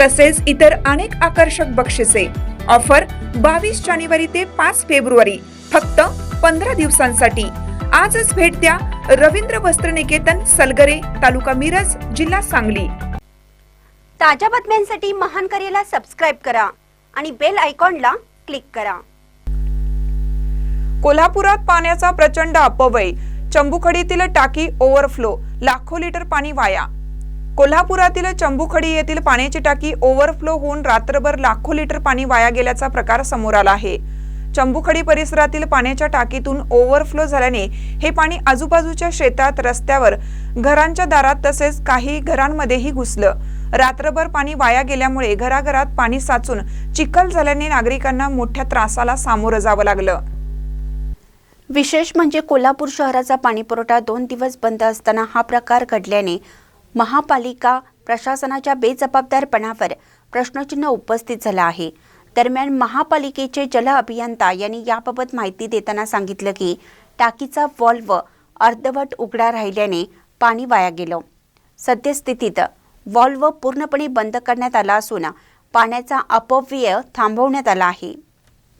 तसेच इतर अनेक आकर्षक बक्षिसे. ऑफर बावीस जानेवारी ते पाच फेब्रुवारी फक्त पंधरा दिवसांसाठी. आजच भेट द्या रवींद्र वस्त्र निकेतन सलगरे तालुका मिरज जिल्हा सांगली. ताज्या बातम्यांसाठी महान करेला सबस्क्राईब करा आणि बेल आयकॉनला क्लिक करा. कोल्हापुरात पाण्याचा प्रचंड अपव्यय. चंबुखडीतील टाकी ओव्हरफ्लो लाखो लिटर पाणी वाया. कोल्हापुरातील चंबुखडी येथील पाण्याची टाकी ओव्हरफ्लो होऊन रात्रभर लाखो लिटर पाणी वाया गेल्याचा प्रकार समोर आला आहे. चंबुखडी परिसरातील पाण्याच्या टाकीतून ओव्हरफ्लो झाल्याने हे पाणी आजूबाजूच्या शेतात रस्त्यावर घरांच्या दारात तसेच काही घरांमध्येही घुसलं. रात्रभर पाणी वाया गेल्यामुळे घराघरात पाणी साचून चिखल झाल्याने नागरिकांना मोठ्या त्रासाला सामोरं जावं लागलं. विशेष म्हणजे कोल्हापूर शहराचा पाणीपुरवठा दोन दिवस बंद असताना हा प्रकार घडल्याने महापालिका प्रशासनाच्या बेजबाबदारपणावर प्रश्नचिन्ह उपस्थित झालं आहे. दरम्यान महापालिकेचे जल अभियंता यांनी याबाबत माहिती देताना सांगितलं की टाकीचा व्हॉल्व्ह अर्धवट उघडा राहिल्याने पाणी वाया गेलं. सद्यस्थितीत व्हॉल्व्ह पूर्णपणे बंद करण्यात आला असून पाण्याचा अपव्यय थांबवण्यात आला आहे.